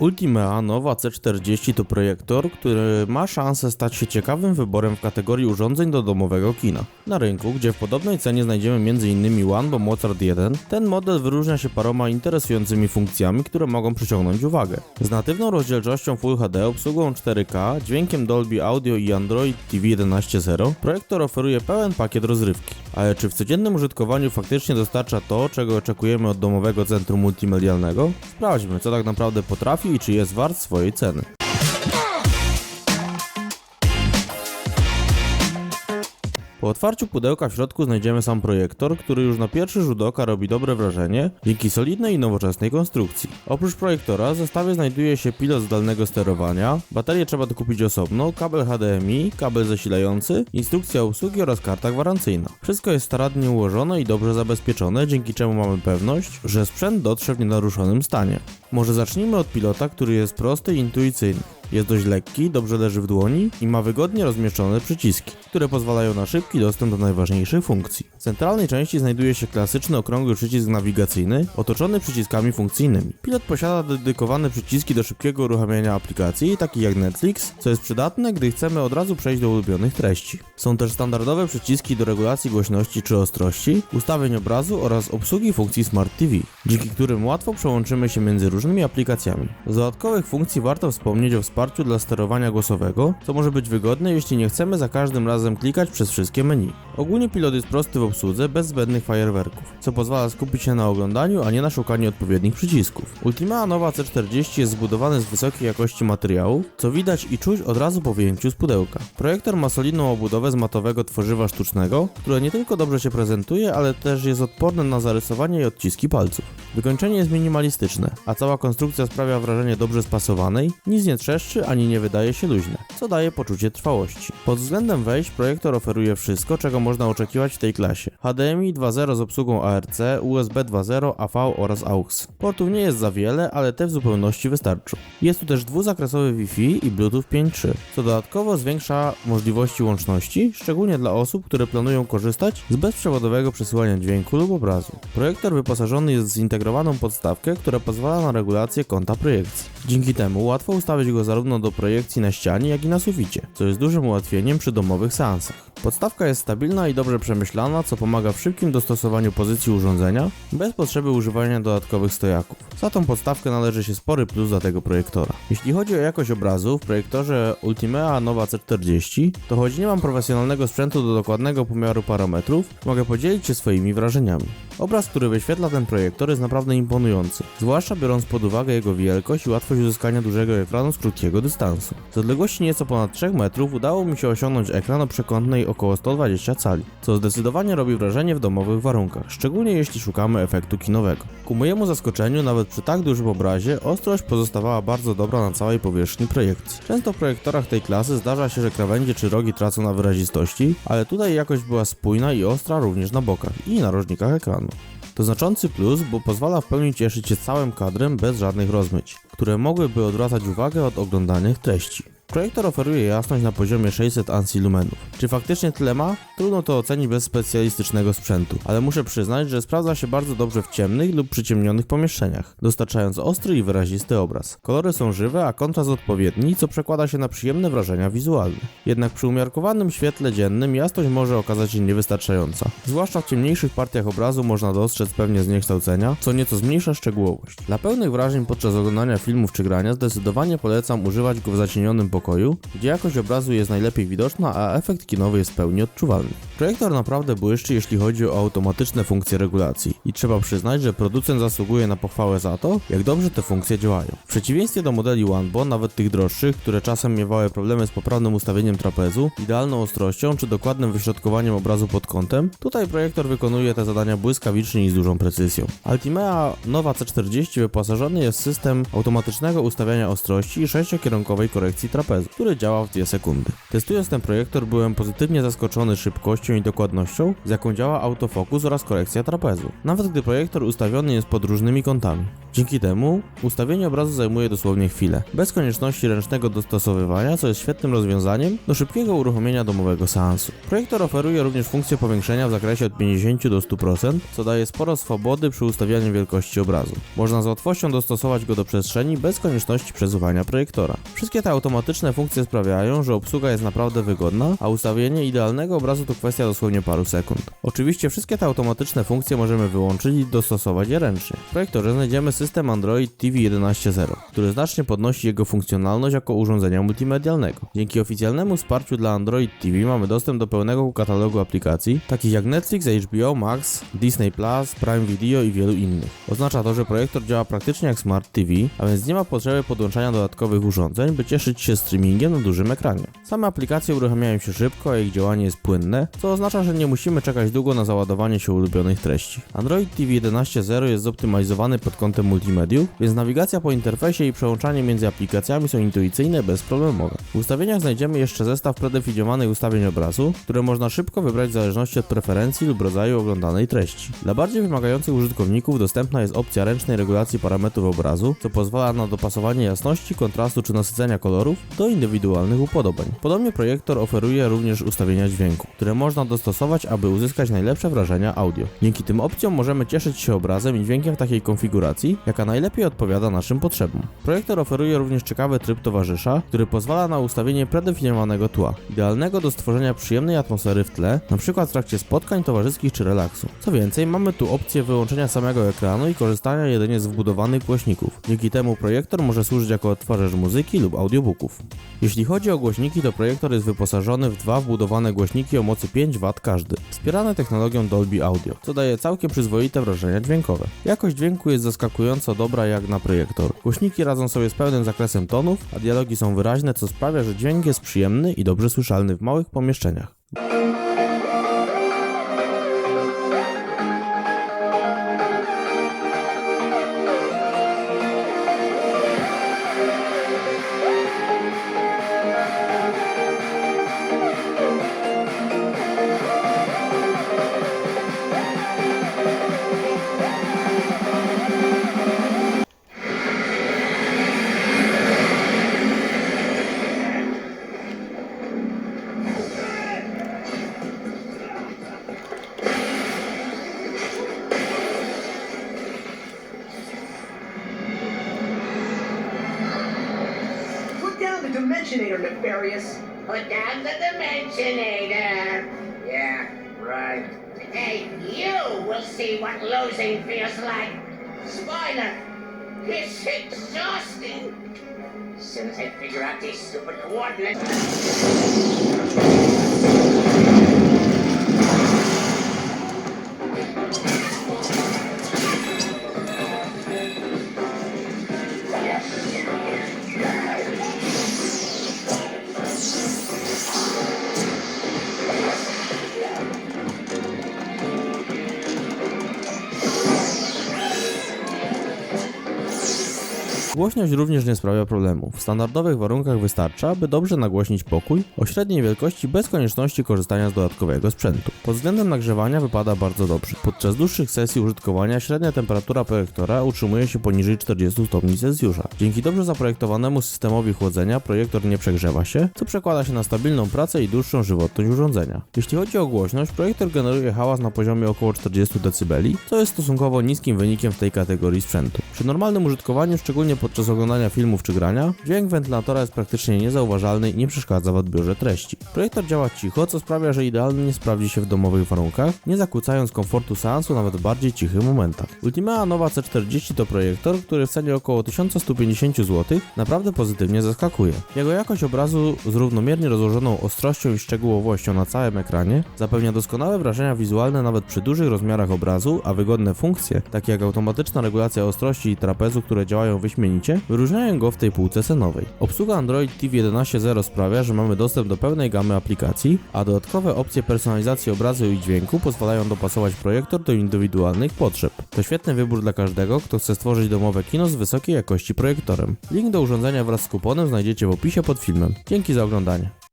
Ultimea Nova C40 to projektor, który ma szansę stać się ciekawym wyborem w kategorii urządzeń do domowego kina. Na rynku, gdzie w podobnej cenie znajdziemy m.in. One, bo Mozart 1, ten model wyróżnia się paroma interesującymi funkcjami, które mogą przyciągnąć uwagę. Z natywną rozdzielczością Full HD, obsługą 4K, dźwiękiem Dolby Audio i Android TV 11.0, projektor oferuje pełen pakiet rozrywki. Ale czy w codziennym użytkowaniu faktycznie dostarcza to, czego oczekujemy od domowego centrum multimedialnego? Sprawdźmy, co tak naprawdę potrafi i czy jest wart swojej ceny. Po otwarciu pudełka w środku znajdziemy sam projektor, który już na pierwszy rzut oka robi dobre wrażenie dzięki solidnej i nowoczesnej konstrukcji. Oprócz projektora w zestawie znajduje się pilot zdalnego sterowania, baterię trzeba dokupić osobno, kabel HDMI, kabel zasilający, instrukcja obsługi oraz karta gwarancyjna. Wszystko jest starannie ułożone i dobrze zabezpieczone, dzięki czemu mamy pewność, że sprzęt dotrze w nienaruszonym stanie. Może zacznijmy od pilota, który jest prosty i intuicyjny. Jest dość lekki, dobrze leży w dłoni i ma wygodnie rozmieszczone przyciski, które pozwalają na szybki dostęp do najważniejszych funkcji. W centralnej części znajduje się klasyczny okrągły przycisk nawigacyjny, otoczony przyciskami funkcyjnymi. Pilot posiada dedykowane przyciski do szybkiego uruchamiania aplikacji, takich jak Netflix, co jest przydatne, gdy chcemy od razu przejść do ulubionych treści. Są też standardowe przyciski do regulacji głośności czy ostrości, ustawień obrazu oraz obsługi funkcji Smart TV, dzięki którym łatwo przełączymy się między różnymi aplikacjami. Z dodatkowych funkcji warto wspomnieć o wsparciu dla sterowania głosowego, co może być wygodne, jeśli nie chcemy za każdym razem klikać przez wszystkie menu. Ogólnie pilot jest prosty w obsłudze, bez zbędnych fajerwerków, co pozwala skupić się na oglądaniu, a nie na szukaniu odpowiednich przycisków. Ultima Nova C40 jest zbudowany z wysokiej jakości materiałów, co widać i czuć od razu po wyjęciu z pudełka. Projektor ma solidną obudowę z matowego tworzywa sztucznego, które nie tylko dobrze się prezentuje, ale też jest odporne na zarysowanie i odciski palców. Wykończenie jest minimalistyczne, a cała konstrukcja sprawia wrażenie dobrze spasowanej, nic nie trzeszczy ani nie wydaje się luźne, co daje poczucie trwałości. Pod względem wejść projektor oferuje wszystko, czego można oczekiwać w tej klasie. HDMI 2.0 z obsługą ARC, USB 2.0, AV oraz AUX. Portów nie jest za wiele, ale te w zupełności wystarczą. Jest tu też dwuzakresowy Wi-Fi i Bluetooth 5.3, co dodatkowo zwiększa możliwości łączności, szczególnie dla osób, które planują korzystać z bezprzewodowego przesyłania dźwięku lub obrazu. Projektor wyposażony jest w zintegrowaną podstawkę, która pozwala na regulację kąta projekcji. Dzięki temu łatwo ustawić go zarówno do projekcji na ścianie, jak i na suficie, co jest dużym ułatwieniem przy domowych seansach. Podstawka jest stabilna i dobrze przemyślana, co pomaga w szybkim dostosowaniu pozycji urządzenia, bez potrzeby używania dodatkowych stojaków. Za tą podstawkę należy się spory plus dla tego projektora. Jeśli chodzi o jakość obrazu, w projektorze Ultimea Nova C40, to choć nie mam profesjonalnego sprzętu do dokładnego pomiaru parametrów, mogę podzielić się swoimi wrażeniami. Obraz, który wyświetla ten projektor jest naprawdę imponujący, zwłaszcza biorąc pod uwagę jego wielkość i łatwość uzyskania dużego ekranu z krótkiego dystansu. Z odległości nieco ponad 3 metrów udało mi się osiągnąć ekran o przekątnej około 120 cali, co zdecydowanie robi wrażenie w domowych warunkach, szczególnie jeśli szukamy efektu kinowego. Ku mojemu zaskoczeniu, nawet przy tak dużym obrazie, ostrość pozostawała bardzo dobra na całej powierzchni projekcji. Często w projektorach tej klasy zdarza się, że krawędzie czy rogi tracą na wyrazistości, ale tutaj jakość była spójna i ostra również na bokach i narożnikach ekranu. To znaczący plus, bo pozwala w pełni cieszyć się całym kadrem bez żadnych rozmyć, które mogłyby odwracać uwagę od oglądanych treści. Projektor oferuje jasność na poziomie 600 ANSI lumenów. Czy faktycznie tyle ma? Trudno to ocenić bez specjalistycznego sprzętu, ale muszę przyznać, że sprawdza się bardzo dobrze w ciemnych lub przyciemnionych pomieszczeniach, dostarczając ostry i wyrazisty obraz. Kolory są żywe, a kontrast odpowiedni, co przekłada się na przyjemne wrażenia wizualne. Jednak przy umiarkowanym świetle dziennym jasność może okazać się niewystarczająca. Zwłaszcza w ciemniejszych partiach obrazu można dostrzec pewnie zniekształcenia, co nieco zmniejsza szczegółowość. Dla pełnych wrażeń podczas oglądania filmów czy grania zdecydowanie polecam używać go w zacienionym pokoju gdzie jakość obrazu jest najlepiej widoczna, a efekt kinowy jest w pełni odczuwalny. Projektor naprawdę błyszczy, jeśli chodzi o automatyczne funkcje regulacji i trzeba przyznać, że producent zasługuje na pochwałę za to, jak dobrze te funkcje działają. W przeciwieństwie do modeli OneBo, nawet tych droższych, które czasem miewały problemy z poprawnym ustawieniem trapezu, idealną ostrością czy dokładnym wyśrodkowaniem obrazu pod kątem, tutaj projektor wykonuje te zadania błyskawicznie i z dużą precyzją. Altimea Nowa C40 wyposażony jest w system automatycznego ustawiania ostrości i sześciokierunkowej korekcji trapezu trapezu, który działa w 2 sekundy. Testując ten projektor byłem pozytywnie zaskoczony szybkością i dokładnością, z jaką działa autofokus oraz korekcja trapezu, nawet gdy projektor ustawiony jest pod różnymi kątami. Dzięki temu ustawienie obrazu zajmuje dosłownie chwilę, bez konieczności ręcznego dostosowywania, co jest świetnym rozwiązaniem do szybkiego uruchomienia domowego seansu. Projektor oferuje również funkcję powiększenia w zakresie od 50 do 100%, co daje sporo swobody przy ustawianiu wielkości obrazu. Można z łatwością dostosować go do przestrzeni bez konieczności przesuwania projektora. Wszystkie te automatyczne funkcje sprawiają, że obsługa jest naprawdę wygodna, a ustawienie idealnego obrazu to kwestia dosłownie paru sekund. Oczywiście wszystkie te automatyczne funkcje możemy wyłączyć i dostosować je ręcznie. W projektorze znajdziemy system Android TV 11.0, który znacznie podnosi jego funkcjonalność jako urządzenia multimedialnego. Dzięki oficjalnemu wsparciu dla Android TV mamy dostęp do pełnego katalogu aplikacji, takich jak Netflix, HBO Max, Disney Plus, Prime Video i wielu innych. Oznacza to, że projektor działa praktycznie jak Smart TV, a więc nie ma potrzeby podłączania dodatkowych urządzeń, by cieszyć się streamingiem na dużym ekranie. Same aplikacje uruchamiają się szybko, a ich działanie jest płynne, co oznacza, że nie musimy czekać długo na załadowanie się ulubionych treści. Android TV 11.0 jest zoptymalizowany pod kątem multimediów, więc nawigacja po interfejsie i przełączanie między aplikacjami są intuicyjne, bezproblemowe. W ustawieniach znajdziemy jeszcze zestaw predefiniowanych ustawień obrazu, które można szybko wybrać w zależności od preferencji lub rodzaju oglądanej treści. Dla bardziej wymagających użytkowników dostępna jest opcja ręcznej regulacji parametrów obrazu, co pozwala na dopasowanie jasności, kontrastu czy nasycenia kolorów do indywidualnych upodobań. Podobnie projektor oferuje również ustawienia dźwięku, które można dostosować, aby uzyskać najlepsze wrażenia audio. Dzięki tym opcjom możemy cieszyć się obrazem i dźwiękiem w takiej konfiguracji, jaka najlepiej odpowiada naszym potrzebom. Projektor oferuje również ciekawy tryb towarzysza, który pozwala na ustawienie predefiniowanego tła, idealnego do stworzenia przyjemnej atmosfery w tle, np. w trakcie spotkań towarzyskich czy relaksu. Co więcej, mamy tu opcję wyłączenia samego ekranu i korzystania jedynie z wbudowanych głośników. Dzięki temu projektor może służyć jako odtwarzacz muzyki lub audiobooków. Jeśli chodzi o głośniki, to projektor jest wyposażony w dwa wbudowane głośniki o mocy 5 W każdy, wspierane technologią Dolby Audio, co daje całkiem przyzwoite wrażenia dźwiękowe. Jakość dźwięku jest zaskakująco dobra jak na projektor. Głośniki radzą sobie z pełnym zakresem tonów, a dialogi są wyraźne, co sprawia, że dźwięk jest przyjemny i dobrze słyszalny w małych pomieszczeniach. Dimensionator, Nefarious. Oh, Put down the Dimensionator. Yeah, right. Hey, you will see what losing feels like. Spoiler, it's exhausting. As soon as I figure out these stupid coordinates. Głośność również nie sprawia problemu. W standardowych warunkach wystarcza, by dobrze nagłośnić pokój o średniej wielkości bez konieczności korzystania z dodatkowego sprzętu. Pod względem nagrzewania wypada bardzo dobrze. Podczas dłuższych sesji użytkowania średnia temperatura projektora utrzymuje się poniżej 40 stopni Celsjusza. Dzięki dobrze zaprojektowanemu systemowi chłodzenia projektor nie przegrzewa się, co przekłada się na stabilną pracę i dłuższą żywotność urządzenia. Jeśli chodzi o głośność, projektor generuje hałas na poziomie około 40 dB, co jest stosunkowo niskim wynikiem w tej kategorii sprzętu. Przy normalnym użytkowaniu, szczególnie podczas oglądania filmów czy grania, dźwięk wentylatora jest praktycznie niezauważalny i nie przeszkadza w odbiorze treści. Projektor działa cicho, co sprawia, że idealnie sprawdzi się w domowych warunkach, nie zakłócając komfortu seansu nawet w bardziej cichych momentach. Ultimea Nova C40 to projektor, który w cenie około 1150 zł naprawdę pozytywnie zaskakuje. Jego jakość obrazu z równomiernie rozłożoną ostrością i szczegółowością na całym ekranie zapewnia doskonałe wrażenia wizualne nawet przy dużych rozmiarach obrazu, a wygodne funkcje, takie jak automatyczna regulacja ostrości i trapezu, które działają wyśmienicie, sprzęcie wyróżniają go w tej półce cenowej. Obsługa Android TV 11.0 sprawia, że mamy dostęp do pełnej gamy aplikacji, a dodatkowe opcje personalizacji obrazu i dźwięku pozwalają dopasować projektor do indywidualnych potrzeb. To świetny wybór dla każdego, kto chce stworzyć domowe kino z wysokiej jakości projektorem. Link do urządzenia wraz z kuponem znajdziecie w opisie pod filmem. Dzięki za oglądanie.